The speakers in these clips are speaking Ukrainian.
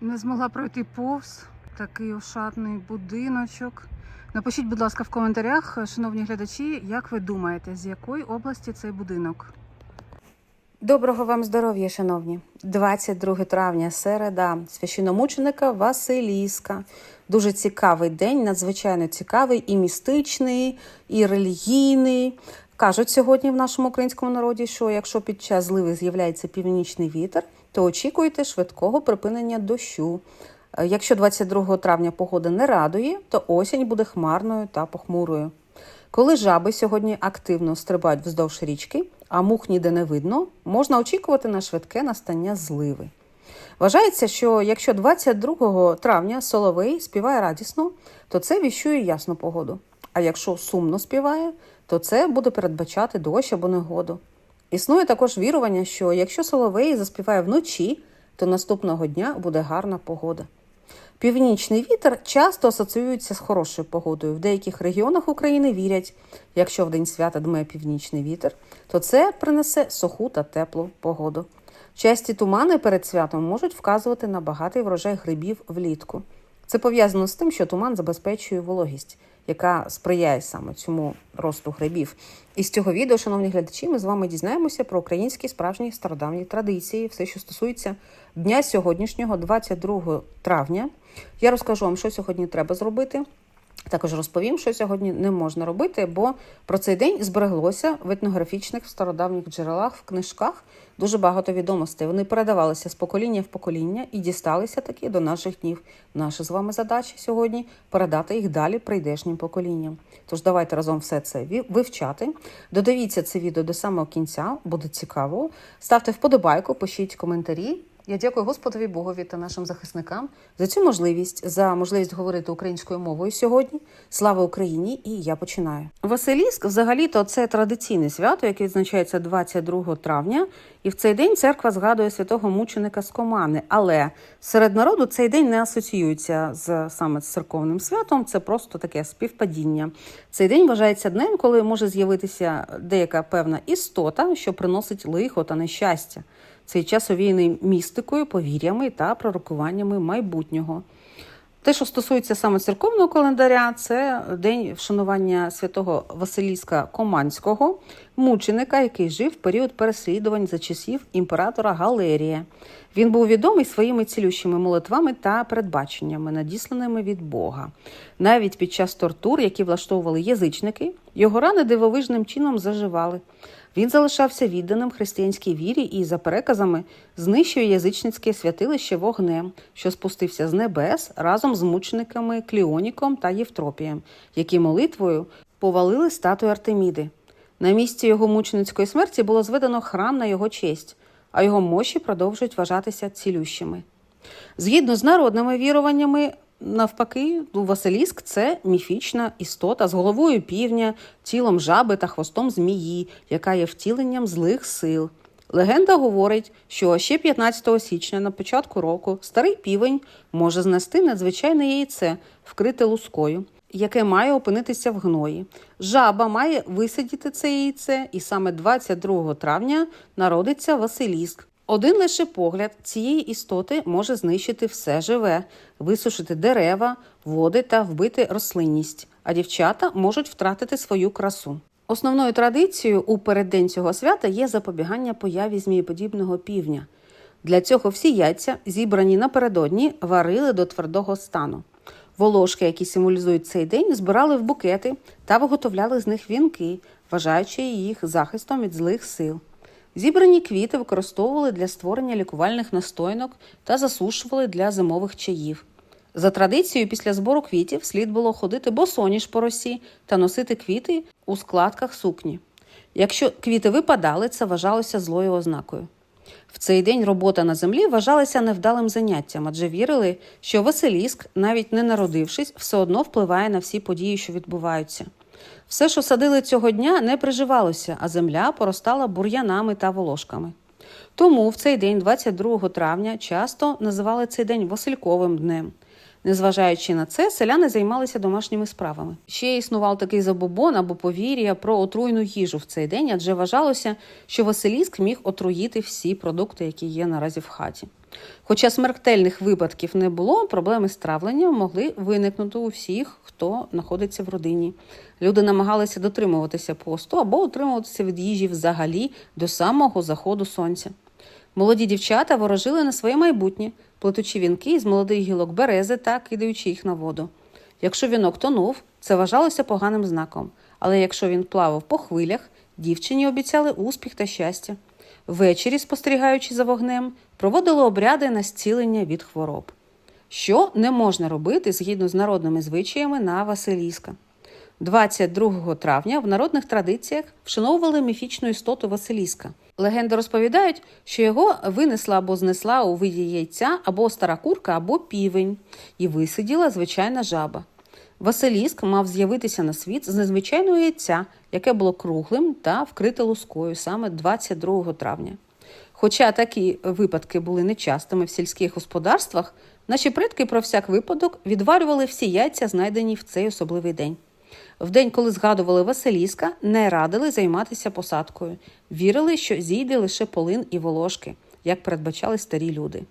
Не змогла пройти повз такий ошатний будиночок. Напишіть, будь ласка, в коментарях, шановні глядачі, як ви думаєте, з якої області цей будинок? Доброго вам здоров'я, шановні! 22 травня, середа, священомученика Василіска. Дуже цікавий день, надзвичайно цікавий і містичний, і релігійний. Кажуть сьогодні в нашому українському народі, що якщо під час зливи з'являється північний вітер, то очікуйте швидкого припинення дощу. Е, Якщо 22 травня погода не радує, то осінь буде хмарною та похмурою. Коли жаби сьогодні активно стрибають вздовж річки, а мух ніде не видно, можна очікувати на швидке настання зливи. Вважається, що якщо 22 травня соловей співає радісно, то це віщує ясну погоду. А якщо сумно співає, то це буде передбачати дощ або негоду. Існує також вірування, що якщо соловей заспіває вночі, то наступного дня буде гарна погода. Північний вітер часто асоціюється з хорошою погодою. В деяких регіонах України вірять, якщо в день свята дме північний вітер, то це принесе суху та теплу погоду. Часті тумани перед святом можуть вказувати на багатий врожай грибів влітку. Це пов'язано з тим, що туман забезпечує вологість, яка сприяє саме цьому росту грибів. І з цього відео, шановні глядачі, ми з вами дізнаємося про українські справжні стародавні традиції, все, що стосується дня сьогоднішнього, 22 травня. Я розкажу вам, що сьогодні треба зробити. Також розповім, що сьогодні не можна робити, бо про цей день збереглося в етнографічних стародавніх джерелах, в книжках дуже багато відомостей. Вони передавалися з покоління в покоління і дісталися таки до наших днів. Наша з вами задача сьогодні передати їх далі прийдешнім поколінням. Тож давайте разом все це вивчати. Додивіться це відео до самого кінця, буде цікаво. Ставте вподобайку, пишіть коментарі. Я дякую Господові Богові та нашим захисникам за цю можливість, за можливість говорити українською мовою сьогодні. Слава Україні! І я починаю. Василіск, взагалі-то, це традиційне свято, яке відзначається 22 травня, і в цей день церква згадує святого мученика з Комани. Але серед народу цей день не асоціюється з саме з церковним святом. Це просто таке співпадіння. Цей день вважається днем, коли може з'явитися деяка певна істота, що приносить лихо та нещастя. Цей час овіяний містикою, повір'ями та пророкуваннями майбутнього. Те, що стосується саме церковного календаря, це день вшанування святого Василіска Команського, мученика, який жив в період переслідувань за часів імператора Галерія. Він був відомий своїми цілющими молитвами та передбаченнями, надісланими від Бога. Навіть під час тортур, які влаштовували язичники, його рани дивовижним чином заживали. Він залишався відданим християнській вірі і, за переказами, знищує язичницьке святилище вогнем, що спустився з небес разом з мучениками Кліоніком та Євтропієм, які молитвою повалили статую Артеміди. На місці його мученицької смерті було зведено храм на його честь, а його мощі продовжують вважатися цілющими. Згідно з народними віруваннями, навпаки, Василіск це міфічна істота з головою півня, тілом жаби та хвостом змії, яка є втіленням злих сил. Легенда говорить, що ще 15 січня на початку року старий півень може знести надзвичайне яйце, вкрите лускою, яке має опинитися в гної. Жаба має висидіти це яйце, і саме 22 травня народиться Василіск. Один лише погляд цієї істоти може знищити все живе, висушити дерева, води та вбити рослинність, а дівчата можуть втратити свою красу. Основною традицією у переддень цього свята є запобігання появі змієподібного півня. Для цього всі яйця, зібрані напередодні, варили до твердого стану. Волошки, які символізують цей день, збирали в букети та виготовляли з них вінки, вважаючи їх захистом від злих сил. Зібрані квіти використовували для створення лікувальних настоянок та засушували для зимових чаїв. За традицією, після збору квітів слід було ходити босоніж по росі та носити квіти у складках сукні. Якщо квіти випадали, це вважалося злою ознакою. В цей день робота на землі вважалася невдалим заняттям, адже вірили, що Василіск, навіть не народившись, все одно впливає на всі події, що відбуваються. Все, що садили цього дня, не приживалося, а земля поростала бур'янами та волошками. Тому в цей день, 22 травня, часто називали цей день Васильковим днем. Незважаючи на це, селяни займалися домашніми справами. Ще існував такий забобон або повір'я про отруйну їжу в цей день, адже вважалося, що Василіск міг отруїти всі продукти, які є наразі в хаті. Хоча смертельних випадків не було, проблеми з травленням могли виникнути у всіх, хто знаходиться в родині. Люди намагалися дотримуватися посту або утримуватися від їжі взагалі до самого заходу сонця. Молоді дівчата ворожили на своє майбутнє, плетучи вінки з молодих гілок берези та кидаючи їх на воду. Якщо вінок тонув, це вважалося поганим знаком. Але якщо він плавав по хвилях, дівчині обіцяли успіх та щастя. Ввечері, спостерігаючи за вогнем, проводили обряди на зцілення від хвороб. Що не можна робити згідно з народними звичаями на Василіска. 22 травня в народних традиціях вшановували міфічну істоту Василіска. Легенди розповідають, що його винесла або знесла у виді яйця або стара курка, або півень, і висиділа звичайна жаба. Василіск мав з'явитися на світ з незвичайного яйця, яке було круглим та вкрите лускою саме 22 травня. Хоча такі випадки були нечастими в сільських господарствах, наші предки про всяк випадок відварювали всі яйця, знайдені в цей особливий день. В день, коли згадували Василіска, не радили займатися посадкою. Вірили, що зійде лише полин і волошки, як передбачали старі люди.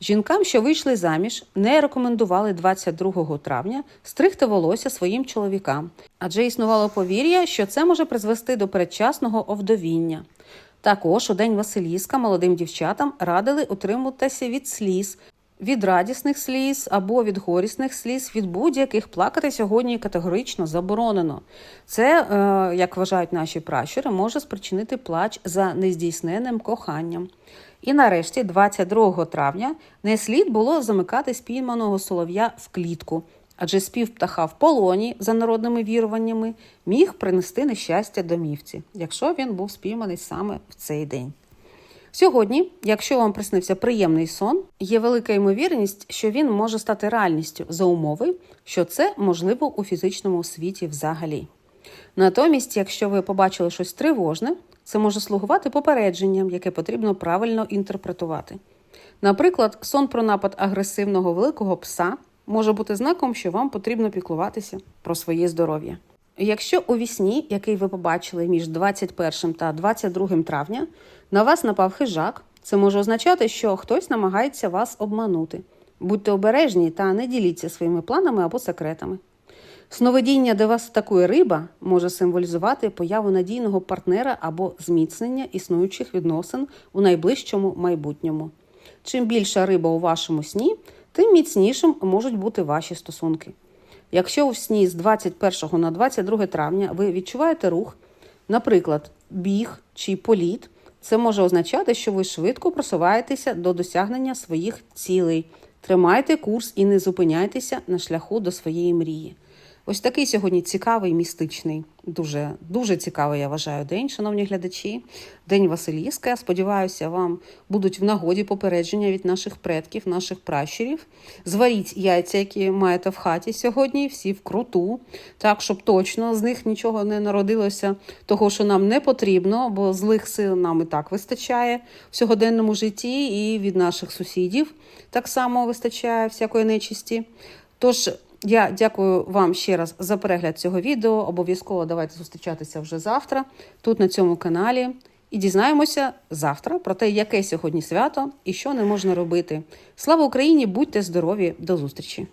Жінкам, що вийшли заміж, не рекомендували 22 травня стригти волосся своїм чоловікам, адже існувало повір'я, що це може призвести до передчасного овдовіння. Також у день Василіска молодим дівчатам радили утримуватися від сліз, від радісних сліз або від горісних сліз, від будь-яких плакати сьогодні категорично заборонено. Це, е, як вважають наші пращури, може спричинити плач за нездійсненним коханням. І нарешті, 22 травня, не слід було замикати спійманого солов'я в клітку, адже спів птаха в полоні за народними віруваннями міг принести нещастя домівці, якщо він був спійманий саме в цей день. Сьогодні, якщо вам приснився приємний сон, є велика ймовірність, що він може стати реальністю за умови, що це можливо у фізичному світі взагалі. Натомість, якщо ви побачили щось тривожне, це може слугувати попередженням, яке потрібно правильно інтерпретувати. Наприклад, сон про напад агресивного великого пса може бути знаком, що вам потрібно піклуватися про своє здоров'я. Якщо у вісні, який ви побачили між 21 та 22 травня, на вас напав хижак, це може означати, що хтось намагається вас обманути. Будьте обережні та не діліться своїми планами або секретами. Сновидіння, де вас атакує риба, може символізувати появу надійного партнера або зміцнення існуючих відносин у найближчому майбутньому. Чим більша риба у вашому сні, тим міцнішим можуть бути ваші стосунки. Якщо у сні з 21 на 22 травня ви відчуваєте рух, наприклад, біг чи політ, це може означати, що ви швидко просуваєтеся до досягнення своїх цілей. Тримайте курс і не зупиняйтеся на шляху до своєї мрії. Ось такий сьогодні цікавий, містичний, дуже дуже цікавий, я вважаю, день, шановні глядачі. День Василіска. Я сподіваюся, вам будуть в нагоді попередження від наших предків, наших пращурів. Зваріть яйця, які маєте в хаті сьогодні, всі вкруту, так, щоб точно з них нічого не народилося, того, що нам не потрібно, бо злих сил нам і так вистачає в сьогоденному житті, і від наших сусідів так само вистачає всякої нечисті. Тож. Я дякую вам ще раз за перегляд цього відео. Обов'язково давайте зустрічатися вже завтра тут на цьому каналі. І дізнаємося завтра про те, яке сьогодні свято і що не можна робити. Слава Україні! Будьте здорові! До зустрічі!